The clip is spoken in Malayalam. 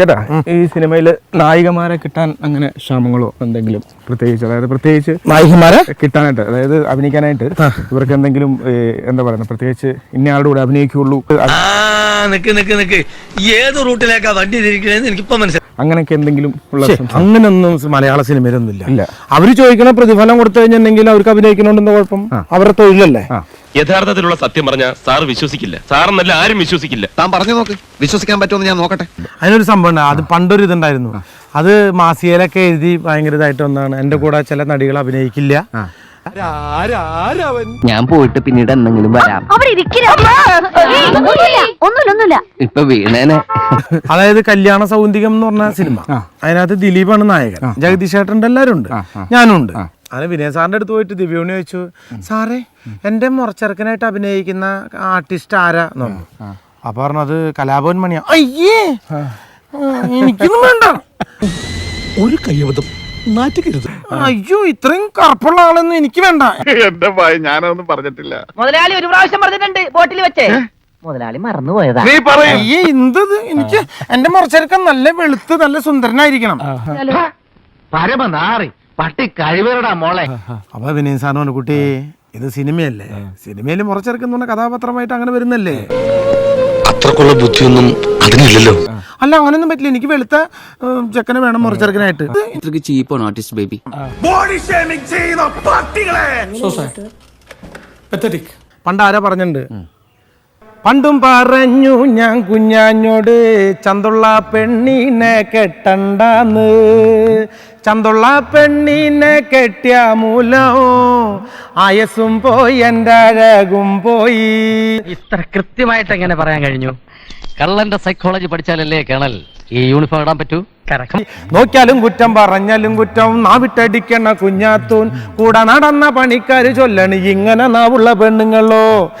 ചേട്ടാ ഈ സിനിമയിൽ നായികമാരെ കിട്ടാൻ അങ്ങനെ ക്ഷാമങ്ങളോ എന്തെങ്കിലും പ്രത്യേകിച്ച്? അതായത് പ്രത്യേകിച്ച് നായികമാരെ? കിട്ടാനായിട്ട് അതായത് അഭിനയിക്കാനായിട്ട് ഇവർക്ക് എന്തെങ്കിലും എന്താ പറയുക പ്രത്യേകിച്ച് ഇന്നയാളുടെ കൂടെ അഭിനയിക്കുള്ളൂ നിക്ക് നിക്ക് നിക്ക്. ഏത് റൂട്ടിലേക്കാ വണ്ടി തിരിക്കണേന്ന് എനിക്കിപ്പോ മനസ്സിലായി. അങ്ങനെയൊക്കെ എന്തെങ്കിലും ഉള്ള അങ്ങനെയൊന്നും? മലയാള സിനിമയിലൊന്നും ഇല്ല. അവർ ചോദിക്കണ പ്രതിഫലം കൊടുത്തു കഴിഞ്ഞിട്ടുണ്ടെങ്കിൽ അവർക്ക് അഭിനയിക്കണോണ്ടെന്ന് കുഴപ്പം? അവരുടെ തൊഴിലല്ലേ? യഥാർത്ഥത്തിലുള്ള സത്യം പറഞ്ഞാൽ സാർ വിശ്വസിക്കില്ല. സാറെന്നല്ല ആരും വിശ്വസിക്കില്ല. താൻ പറഞ്ഞു നോക്ക്. വിശ്വസിക്കാൻ പറ്റുമെന്ന് ഞാൻ നോക്കട്ടെ. അതിനൊരു സംഭവം ഉണ്ട്. അത് പണ്ടൊരു ഇതുണ്ടായിരുന്നു. അത് മാസികയിലൊക്കെ എഴുതി ഭയങ്കര ഇതായിട്ട് ഒന്നാണ് എന്റെ കൂടെ ചില നടികൾ അഭിനയിക്കില്ല. ഞാൻ പോയിട്ട് പിന്നീട് എന്തെങ്കിലും വരാം. ഇപ്പൊ വീണേനെ. അതായത് കല്യാണ സൗന്ദര്യം എന്ന് പറഞ്ഞ സിനിമ. അതിനകത്ത് ദിലീപാണ് നായകൻ. ജഗദീഷ് ഏട്ടന്റെ എല്ലാരും ഉണ്ട്. ഞാനും ഉണ്ട്. അങ്ങനെ വിനയ സാറിന്റെ അടുത്ത് പോയിട്ട് ദിവ്യോണി ചോദിച്ചു സാറേ എന്റെ മുറച്ചെറുക്കനായിട്ട് അഭിനയിക്കുന്ന ആർട്ടിസ്റ്റ് ആരാ? എന്ന് പറഞ്ഞു. അപ്പൊ പറഞ്ഞത് കലാഭവൻ മണിയാ. അയ്യേ എനിക്കൊന്നും വേണ്ട. ഒരു കയ്യബദ്ധം അയ്യോ ഇത്രയും കറുപ്പുള്ള ആളൊന്നും എനിക്ക് വേണ്ട. എന്റെ ഭയം ഞാനൊന്നും പറഞ്ഞിട്ടില്ല. മുതലാളി ഒരു പ്രാവശ്യം പറഞ്ഞിട്ടുണ്ട് ബോട്ടിൽ വെച്ചേ. മുതലാളി മറന്നുപോയതാ നീ പറയേ. അയ്യേ എന്തത് എനിക്ക് എന്റെ മുറച്ചെറുക്കൻ നല്ല വെളുത്ത് നല്ല സുന്ദരനായിരിക്കണം. പരമനാറി. പട്ടി കഴിവരടാ മോളെ. അപ്പൊ പിന്നെ സാധനമാണ് കുട്ടി. ഇത് സിനിമയല്ലേ? സിനിമയിൽ മുറച്ചെറുക്കുന്ന കഥാപാത്രമായിട്ട് അങ്ങനെ വരുന്നല്ലേ? അത്രക്കുള്ള ബുദ്ധിയൊന്നും അതിനില്ലല്ലോ. അല്ല അങ്ങനൊന്നും പറ്റില്ല. എനിക്ക് വെളുത്ത ചെക്കനെ വേണം മുറച്ചെറുക്കനായിട്ട്. ഇത്രക്ക് ചീപ്പാണ് ആർട്ടിസ്റ്റ് ബേബി ബോഡി ചെയ്യുന്ന പട്ടികളെ! പണ്ട് ആരാ പറഞ്ഞിട്ടുണ്ട്? പണ്ടും പറഞ്ഞു ഞാൻ കുഞ്ഞാഞ്ഞോട് ചന്തുള്ള പെണ്ണിനെ കെട്ടണ്ടാന്ന്. ചന്തുള്ള പെണ്ണിനെ കെട്ടിയ മൂലം ആയസും പോയി എന്റെ അഴകും പോയി. ഇത്ര കൃത്യമായിട്ട് എങ്ങനെ പറയാൻ കഴിഞ്ഞു? കള്ളന്റെ സൈക്കോളജി പഠിച്ചാലല്ലേ കേണൽ? ഈ യൂണിഫോം ഇടാൻ പറ്റൂ? നോക്കിയാലും കുറ്റം പറഞ്ഞാലും കുറ്റം. നാവിട്ടടിക്കണ കുഞ്ഞാത്തൂൻ. കൂടെ നടന്ന പണിക്കാര് ചൊല്ലണ് ഇങ്ങനെ നാവുള്ള പെണ്ണുങ്ങളോ.